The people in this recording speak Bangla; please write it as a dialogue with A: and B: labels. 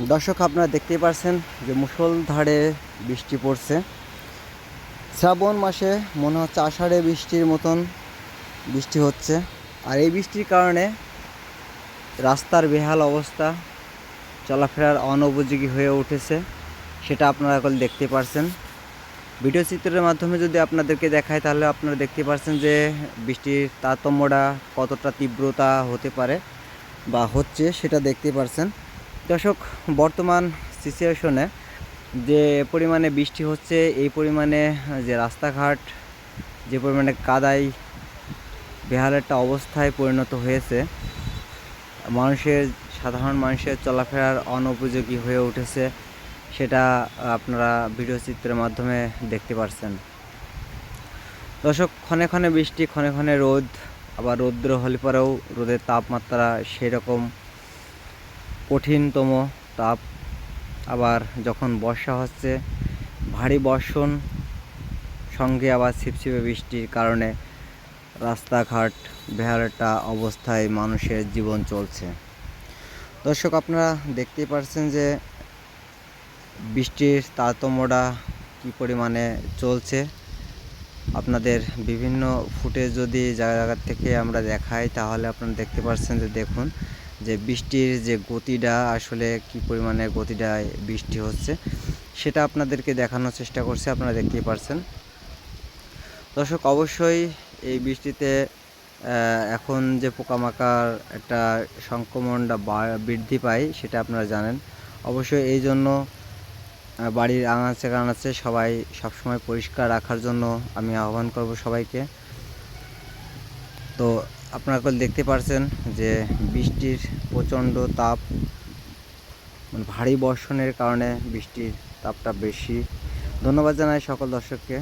A: দর্শক, আপনারা দেখতেই পারছেন যে মুষলধারে বৃষ্টি পড়ছে। শ্রাবণ মাসে মনে হচ্ছে আষাঢ়ে বৃষ্টির মতন বৃষ্টি হচ্ছে। আর এই বৃষ্টির কারণে রাস্তার বেহাল অবস্থা, চলাফেরার অনুপযোগী হয়ে উঠেছে, সেটা আপনারা এখন দেখতে পারছেন। ভিডিও চিত্রের মাধ্যমে যদি আপনাদেরকে দেখায়, তাহলে আপনারা দেখতে পারছেন যে বৃষ্টির তারতম্যটা কতটা তীব্রতা হতে পারে বা হচ্ছে, সেটা দেখতে পারছেন। দর্শক, বর্তমান সিচুয়েশনে যে পরিমাণে বৃষ্টি হচ্ছে, এই পরিমাণে যে রাস্তাঘাট, যে পরিমাণে কাদাই বেহাল একটা অবস্থায় পরিণত হয়েছে, মানুষের, সাধারণ মানুষের চলাফেরার অনুপযোগী হয়ে উঠেছে, সেটা আপনারা ভিডিও চিত্রের মাধ্যমে দেখতে পারছেন। দর্শক, ক্ষণে ক্ষণে বৃষ্টি, ক্ষণে ক্ষণে রোদ, আবার রৌদ্র হলে পরেও রোদের তাপমাত্রা সেরকম কঠিনতম তাপ। আবার যখন বর্ষা হচ্ছে, ভারী বর্ষণ, সঙ্গে আবার ছিপছিপে বৃষ্টির কারণে রাস্তাঘাট বেহারটা অবস্থায় মানুষের জীবন চলছে। দর্শক, আপনারা দেখতেই পারছেন যে বৃষ্টির তারতম্যটা কী পরিমাণে চলছে। আপনাদের বিভিন্ন ফুটেজ যদি জায়গা থেকে আমরা দেখাই, তাহলে আপনারা দেখতে পাচ্ছেন যে দেখুন যে বৃষ্টির যে গতিটা, আসলে কি পরিমাণে গতিটা বৃষ্টি হচ্ছে, সেটা আপনাদেরকে দেখানোর চেষ্টা করছি, আপনারা দেখতেই পারছেন। দর্শক, অবশ্যই এই বৃষ্টিতে এখন যে পোকামাকড় একটা সংক্রমণটা বৃদ্ধি পায়, সেটা আপনারা জানেন। অবশ্যই এই জন্য বাড়ির আনাচে কানাচে সবাই সবসময় পরিষ্কার রাখার জন্য আমি আহ্বান করব সবাইকে। তো আপনারা দেখতে পারছেন যে বৃষ্টির প্রচণ্ড তাপ মানে ভারী বর্ষণের কারণে বৃষ্টির তাপটা বেশি। ধন্যবাদ জানাই সকল দর্শককে।